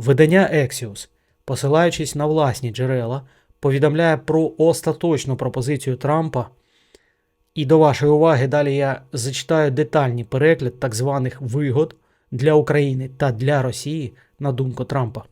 Видання Axios, посилаючись на власні джерела, повідомляє про остаточну пропозицію Трампа. І до вашої уваги далі я зачитаю детальний перегляд так званих вигод для України та для Росії на думку Трампа.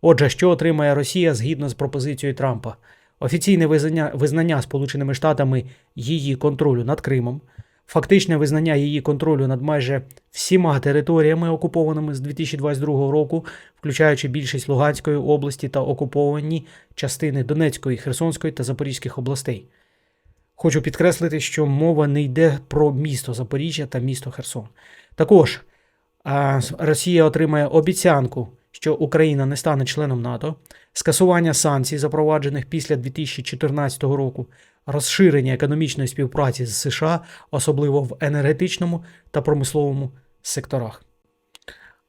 Отже, що отримає Росія згідно з пропозицією Трампа? Офіційне визнання, визнання Сполученими Штатами її контролю над Кримом, фактичне визнання її контролю над майже всіма територіями, окупованими з 2022 року, включаючи більшість Луганської області та окуповані частини Донецької, Херсонської та Запорізьких областей. Хочу підкреслити, що мова не йде про місто Запоріжжя та місто Херсон. Також Росія отримає обіцянку, що Україна не стане членом НАТО, скасування санкцій, запроваджених після 2014 року, розширення економічної співпраці з США, особливо в енергетичному та промисловому секторах.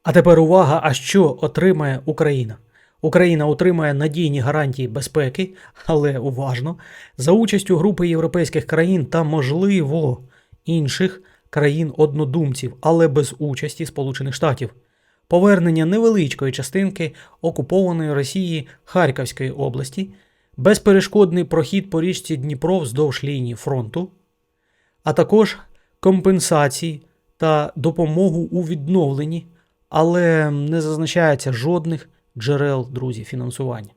А тепер увага, а що отримає Україна? Україна отримає надійні гарантії безпеки, але уважно, за участю групи європейських країн та, можливо, інших країн-однодумців, але без участі Сполучених Штатів. Повернення невеличкої частинки окупованої Росії Харківської області, безперешкодний прохід по річці Дніпро вздовж лінії фронту, а також компенсації та допомогу у відновленні, але не зазначається жодних джерел друзі фінансування.